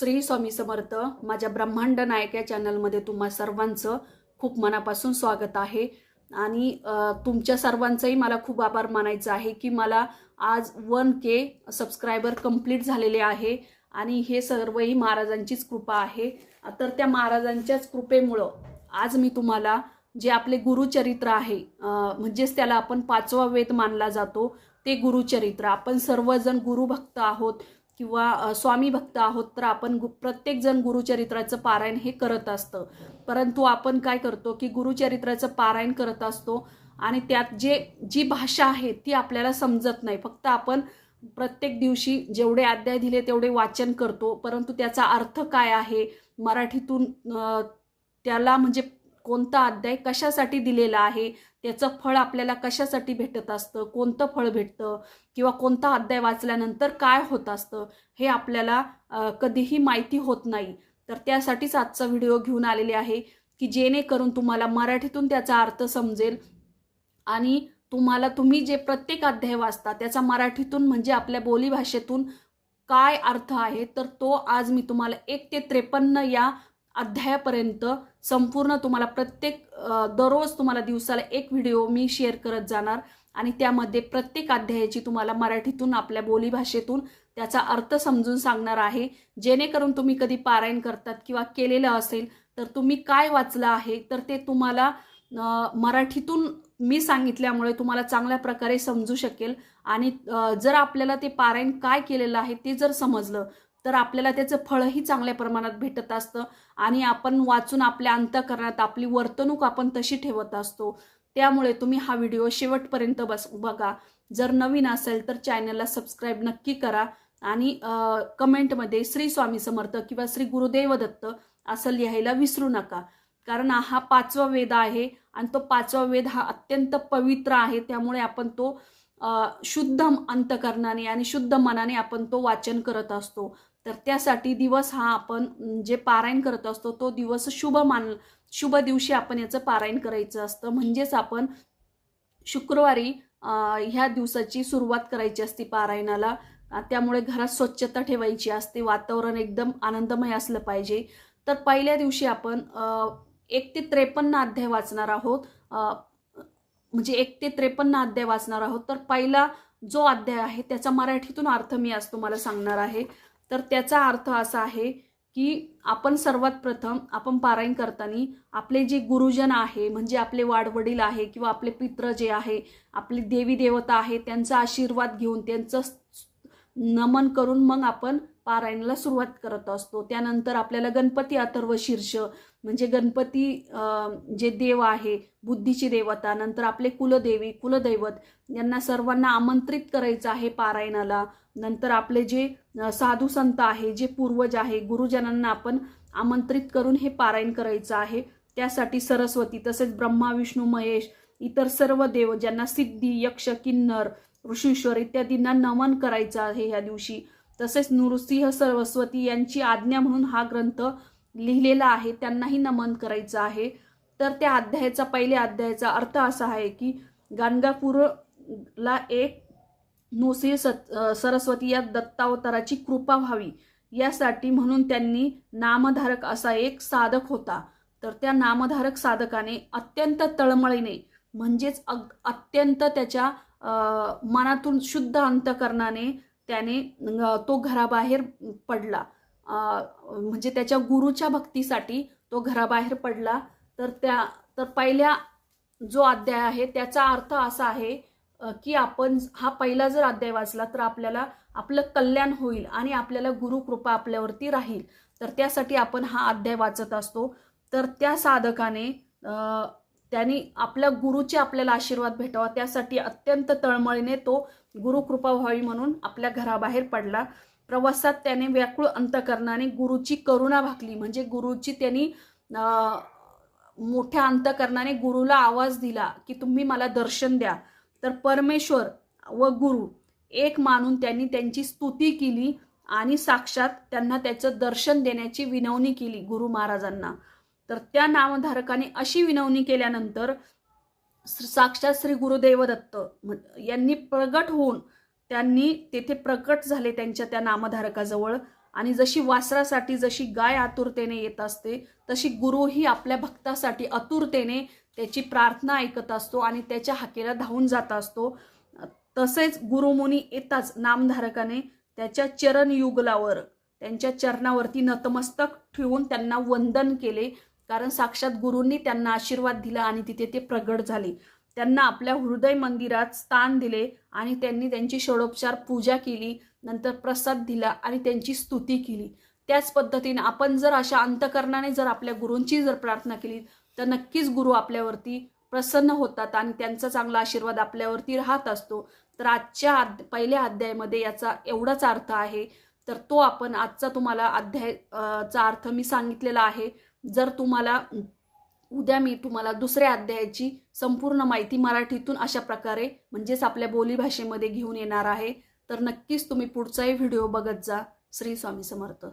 श्री स्वामी समर्थ माझ्या ब्रह्मांड नायक या चॅनलमध्ये तुम्हा सर्वांचं खूप मनापासून स्वागत आहे. आणि तुमच्या सर्वांचंही मला खूप आभार मानायचं आहे की मला आज वन के सबस्क्रायबर कंप्लीट झालेले आहे. आणि हे सर्वही महाराजांचीच कृपा आहे. तर त्या महाराजांच्याच कृपेमुळं आज मी तुम्हाला जे आपले गुरुचरित्र आहे म्हणजेच त्याला आपण पाचवा वेद मानला जातो ते गुरुचरित्र. आपण सर्वजण गुरुभक्त आहोत. किंवा स्वामी भक्त आहोत तर आपण गु प्रत्येकजण गुरुचरित्राचं पारायण हे करत असतं. परंतु आपण काय करतो की गुरुचरित्राचं पारायण करत असतो आणि त्यात जे जी भाषा आहे ती आपल्याला समजत नाही. फक्त आपण प्रत्येक दिवशी जेवढे अध्याय दिले तेवढे वाचन करतो. परंतु त्याचा अर्थ काय आहे? मराठीतून त्याला म्हणजे कोणता अध्याय कशासाठी दिलेला आहे त्याचं फळ आपल्याला कशासाठी भेटत असतं कोणतं फळ भेटतं किंवा कोणता अध्याय वाचल्यानंतर काय होत असतं हे आपल्याला कधीही माहिती होत नाही. तर त्यासाठीच आजचा व्हिडिओ घेऊन आलेले आहे की जेणेकरून तुम्हाला मराठीतून त्याचा अर्थ समजेल आणि तुम्हाला तुम्ही जे प्रत्येक अध्याय वाचता त्याचा मराठीतून म्हणजे आपल्या बोलीभाषेतून काय अर्थ आहे तर तो आज मी तुम्हाला एक ते त्रेपन्न या अध्यायापर्यंत संपूर्ण तुम्हाला प्रत्येक दररोज तुम्हाला दिवसाला एक व्हिडिओ मी शेअर करत जाणार. आणि त्यामध्ये प्रत्येक अध्यायाची तुम्हाला मराठीतून आपल्या बोलीभाषेतून त्याचा अर्थ समजून सांगणार आहे. जेणेकरून तुम्ही कधी पारायण करतात किंवा केलेलं असेल तर तुम्ही काय वाचलं आहे तर ते तुम्हाला मराठीतून मी सांगितल्यामुळे तुम्हाला चांगल्या प्रकारे समजू शकेल. आणि जर आपल्याला ते पारायण काय केलेलं आहे ते जर समजलं तर आपल्याला त्याचं फळही चांगल्या प्रमाणात भेटत असतं. आणि आपण वाचून आपल्या अंतकरणात आपली वर्तणूक आपण तशी ठेवत असतो. त्यामुळे तुम्ही हा व्हिडिओ शेवटपर्यंत बस बघा. जर नवीन असेल तर चॅनलला सबस्क्राईब नक्की करा. आणि कमेंटमध्ये श्री स्वामी समर्थ किंवा श्री गुरुदेव दत्त असं लिहायला विसरू नका. कारण हा पाचवा वेद आहे आणि तो पाचवा वेद हा अत्यंत पवित्र आहे. त्यामुळे आपण तो शुद्ध अंतकरणाने आणि शुद्ध मनाने आपण तो वाचन करत असतो. तर त्यासाठी दिवस हा आपण जे पारायण करत असतो तो दिवस शुभ मान शुभ दिवशी आपण याचं पारायण करायचं असतं. म्हणजेच आपण शुक्रवारी ह्या दिवसाची सुरुवात करायची असते पारायणाला. त्यामुळे घरात स्वच्छता ठेवायची असते. वातावरण एकदम आनंदमय असलं पाहिजे. तर पहिल्या दिवशी आपण एक ते त्रेपन्न अध्याय वाचणार आहोत. म्हणजे एक ते त्रेपन्न अध्याय वाचणार आहोत. तर पहिला जो अध्याय आहे त्याचा मराठीतून अर्थ मी आज तुम्हाला सांगणार आहे. तर त्याचा अर्थ असा आहे की आपण सर्वात प्रथम आपण पारायण करताना आपले जे गुरुजन आहे म्हणजे आपले वाडवडील आहे किंवा आपले पित्र जे आहे आपली देवी देवता आहे त्यांचा आशीर्वाद घेऊन त्यांचं नमन करून मग आपण पारायणाला सुरुवात करत असतो. त्यानंतर आपल्याला गणपती अथर्व शीर्ष म्हणजे गणपती जे देव आहे बुद्धीची देवता नंतर आपले कुलदेवी कुलदैवत यांना सर्वांना आमंत्रित करायचं आहे पारायणाला. नंतर आपले जे साधू संत आहे जे पूर्वज आहे गुरुजनांना आपण आमंत्रित करून हे पारायण करायचं आहे. त्यासाठी सरस्वती तसेच ब्रह्मा विष्णू महेश इतर सर्व देव ज्यांना सिद्धी यक्ष किन्नर ऋषीश्वर इत्यादींना नमन करायचं आहे ह्या दिवशी. तसेच नृसिंह सरस्वती यांची आज्ञा म्हणून हा ग्रंथ लिहिलेला आहे त्यांनाही नमन करायचं आहे. तर त्या अध्यायाचा पहिल्या अध्यायाचा अर्थ असा आहे की गाणगापूरला एक नृसिंह सत सरस्वती या दत्तावताराची कृपा व्हावी. यासाठी म्हणून त्यांनी नामधारक असा एक साधक होता. तर त्या नामधारक साधकाने अत्यंत तळमळीने म्हणजेच अग अत्यंत त्याच्या मनातून शुद्ध अंतकरणाने त्याने तो घराबाहेर पडला. म्हणजे त्याच्या गुरुच्या भक्तीसाठी तो घराबाहेर पडला. तर त्या तर पहिल्या जो अध्याय आहे त्याचा अर्थ असा आहे की आपण हा पहिला जर अध्याय वाचला तर आपल्याला आपलं कल्याण होईल आणि आपल्याला गुरुकृपा आपल्यावरती राहील. तर त्यासाठी आपण हा अध्याय वाचत असतो. तर त्या साधकाने त्यांनी आपल्या गुरुचे आपल्याला आशीर्वाद भेटावा. त्यासाठी अत्यंत तळमळीने तो गुरुकृपा व्हावी म्हणून आपल्या घराबाहेर पडला. प्रवासात त्याने व्याकुळ अंतकरणाने गुरुची करुणा भाकली. म्हणजे गुरुची त्यांनी मोठ्या अंतकरणाने गुरुला आवाज दिला की तुम्ही मला दर्शन द्या. तर परमेश्वर व गुरु एक मानून त्यांनी त्यांची स्तुती केली आणि साक्षात त्यांना त्याचं दर्शन देण्याची विनवणी केली गुरु महाराजांना. तर त्या नामधारकाने अशी विनवणी केल्यानंतर साक्षात श्री गुरुदेवदत्त यांनी प्रगट होऊन त्यांनी तेथे प्रकट झाले त्यांच्या त्या नामधारकाजवळ. आणि जशी वासरासाठी जशी गाय आतुरतेने येत असते तशी गुरुही आपल्या भक्तासाठी आतुरतेने त्याची प्रार्थना ऐकत असतो आणि त्याच्या हाकेला धावून जात असतो. तसेच गुरुमुनी येताच नामधारकाने त्याच्या चरण युगलावर त्यांच्या चरणावरती नतमस्तक ठेवून त्यांना वंदन केले. कारण साक्षात गुरूंनी त्यांना आशीर्वाद दिला आणि तिथे ते प्रगट झाले. त्यांना आपल्या हृदय मंदिरात स्थान दिले आणि त्यांनी त्यांची षोडोपचार पूजा केली नंतर प्रसाद दिला आणि त्यांची स्तुती केली. त्याच पद्धतीने आपण जर अशा अंतकरणाने जर आपल्या गुरूंची जर प्रार्थना केली तर नक्कीच गुरु आपल्यावरती प्रसन्न होतात आणि त्यांचा चांगला आशीर्वाद आपल्यावरती राहत असतो. तर आजच्या अध्या पहिल्या अध्यायामध्ये याचा एवढाच अर्थ आहे. तर तो आपण आजचा तुम्हाला अध्याय चा अर्थ मी सांगितलेला आहे. जर तुम्हाला उद्या मी तुम्हाला दुसऱ्या अध्यायाची संपूर्ण माहिती मराठीतून अशा प्रकारे म्हणजेच आपल्या बोलीभाषेमध्ये घेऊन येणार आहे. तर नक्कीच तुम्ही पुढचाही व्हिडिओ बघत जा. श्री स्वामी समर्थ.